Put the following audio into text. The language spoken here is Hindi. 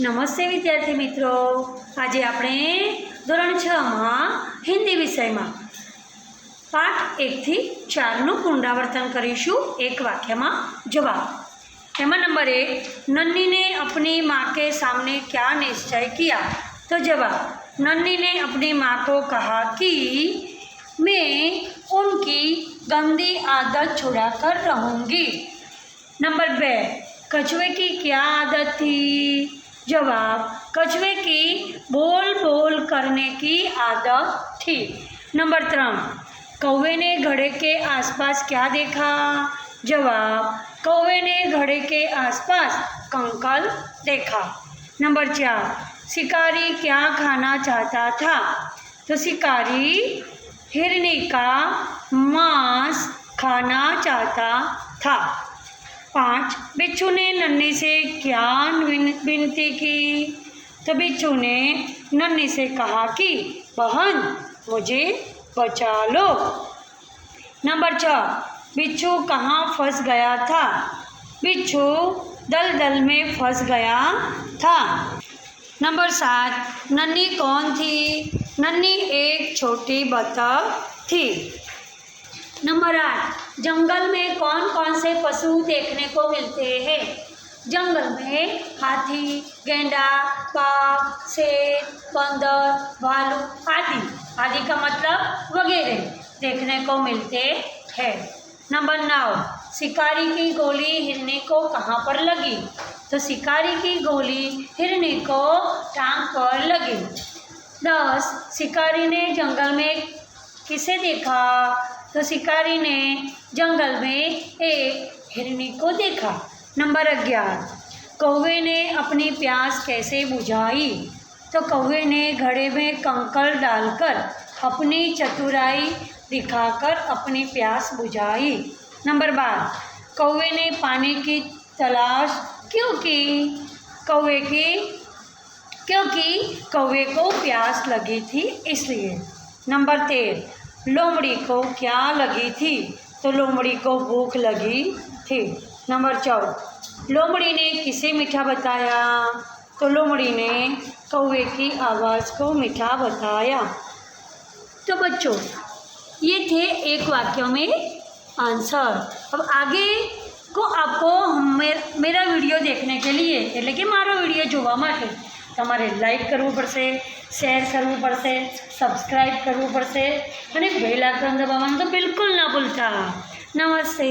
નમસ્તે વિદ્યાર્થી મિત્રો આજે આપણે ધોરણ છમાં હિન્દી વિષયમાં પાઠ એકથી ચારનું પુનરાવર્તન કરીશું એક વાક્યમાં જવાબ એમાં નંબર એક नन्नी ने अपनी माँ के सामने क्या निश्चय किया तो जवाब नन्नी ने अपनी माँ को कहा कि मैं उनकी गंदी आदत छुड़ाकर रहूँगी नंबर बे कछुए की क्या आदत थी जवाब, कछुए की बोल बोल करने की आदत थी। नंबर त्रम कौवे ने घड़े के आसपास क्या देखा? जवाब, कौवे ने घड़े के आसपास कंकल देखा। नंबर चार, शिकारी क्या खाना चाहता था? तो शिकारी, हिरनी का मांस खाना चाहता था। पाँच। बिच्छू ने नन्ही से क्या विनती की? तो बिच्छू ने नन्ही से कहा कि, बहन, मुझे बचा लो। नंबर छः। बिच्छू कहाँ फंस गया था? बिच्छू दलदल में फंस गया था। नंबर सात। नन्ही कौन थी? नन्ही एक छोटी बतख थी। नंबर आठ, जंगल में कौन कौन से पशु देखने को मिलते हैं? जंगल में हाथी, गेंडा बाघ शेर बंदर, भालू आदि। आदि का मतलब वगैरह देखने को मिलते हैं। नंबर नौ, शिकारी की गोली हिरनी को कहाँ पर लगी? तो शिकारी की गोली हिरनी को टांग पर लगी। दस, शिकारी ने जंगल में किसे देखा? तो शिकारी ने जंगल में एक हिरनी को देखा। नंबर ग्यारह, कौवे ने अपनी प्यास कैसे बुझाई? तो कौवे ने घड़े में कंकड़ डालकर अपनी चतुराई दिखाकर अपनी प्यास बुझाई। नंबर बारह, कौवे ने पानी की तलाश क्यों की? कौवे की, क्योंकि कौवे को प्यास लगी थी इसलिए। नंबर तेरह लोमड़ी को क्या लगी थी तो लोमड़ी को भूख लगी थी नंबर चौदह लोमड़ी ने किसे मीठा बताया तो लोमड़ी ने कौवे की आवाज़ को मीठा बताया तो बच्चों ये थे एक वाक्य में आंसर अब आगे को आपको मेर, मेरा વિડીયો દેખને કે લીએ એટલે કે મારો વિડીયો જોવા માટે તમારે લાઈક કરવું પડશે શેર કરવું પડશે સબસ્ક્રાઈબ કરવું પડશે અને બેલ આઇકન દબાવવાનું તો બિલકુલ ના ભૂલતા નમસ્તે